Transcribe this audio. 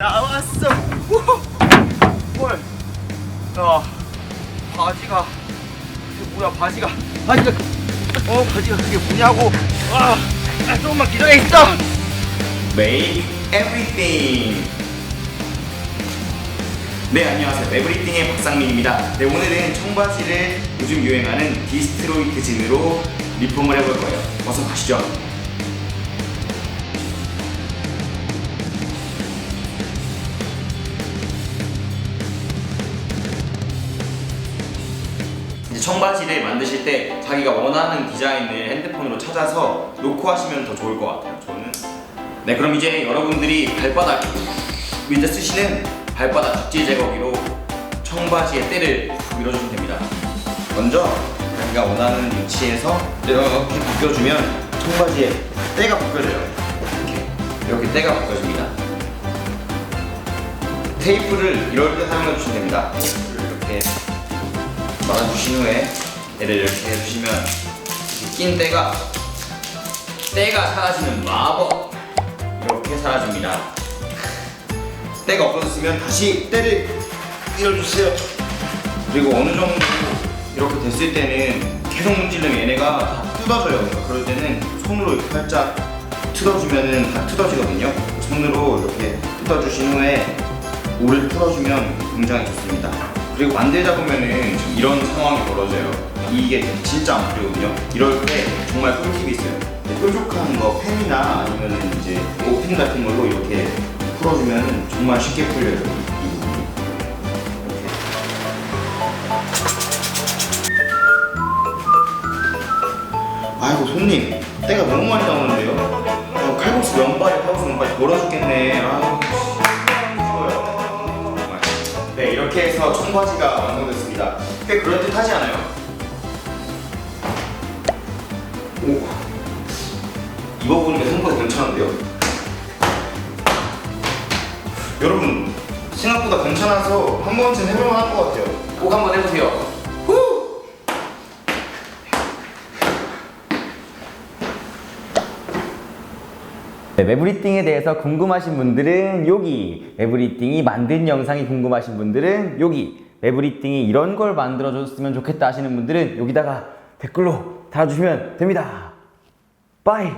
나왔어. 헐. 야, 바지가 이게 뭐야 바지가 바지가 어 바지가 그게 뭐냐고. 아, 아 조금만 기다려 있어. Make Everything. 네 안녕하세요. 에브리띵의 박상민입니다. 네 오늘은 청바지를 요즘 유행하는 디스트로이트 진으로 리폼을 해볼 거예요. 어서 가시죠. 이제 청바지를 만드실 때 자기가 원하는 디자인을 핸드폰으로 찾아서 놓고 하시면 더 좋을 것 같아요. 저는 네 그럼 이제 여러분들이 발바닥 밑에 쓰시는 발바닥 각질 제거기로 청바지의 때를 툭 밀어주시면 됩니다. 먼저 자기가 원하는 위치에서 이렇게 벗겨주면 청바지에 때가 벗겨져요. 이렇게 이렇게 때가 벗겨집니다. 테이프를 이럴 때 사용해 주시면 됩니다. 테이프를 이렇게 말아주신 후에 얘를 이렇게 해주시면 낀 때가 때가 사라지는 마법 이렇게 사라집니다. 때가 없어졌으면 다시 때를 밀어주세요. 그리고 어느 정도 이렇게 됐을 때는 계속 문지르면 얘네가 다 뜯어져요. 그러니까 그럴 때는 손으로 이렇게 살짝 뜯어주면은 다 뜯어지거든요. 손으로 이렇게 뜯어주신 후에 오를 풀어주면 굉장히 좋습니다. 그리고 만들다 보면은 지금 이런 상황이 벌어져요. 이게 진짜 안 풀리거든요. 이럴 때 정말 꿀팁이 있어요. 뾰족한 거 펜이나 아니면은 이제 오펜 같은 걸로 이렇게 풀어주면 정말 쉽게 풀려요. 아이고 손님 때가 너무 많이 나오는데요. 어, 칼국수 면발에 칼국수 면발이 돌아 죽겠네. 아유. 네 이렇게 해서 청바지가 완성됐습니다. 꽤 그럴듯하지 않아요? 오 입어보니까 생각보다 괜찮은데요? 여러분 생각보다 괜찮아서 한 번쯤 해볼만 할것 같아요. 꼭 한번 해보세요. 후! 네, 매브리띵에 대해서 궁금하신 분들은 여기 매브리띵이 만든 영상이 궁금하신 분들은 여기 매브리띵이 이런 걸 만들어줬으면 좋겠다 하시는 분들은 여기다가 댓글로 달아주시면 됩니다. 빠이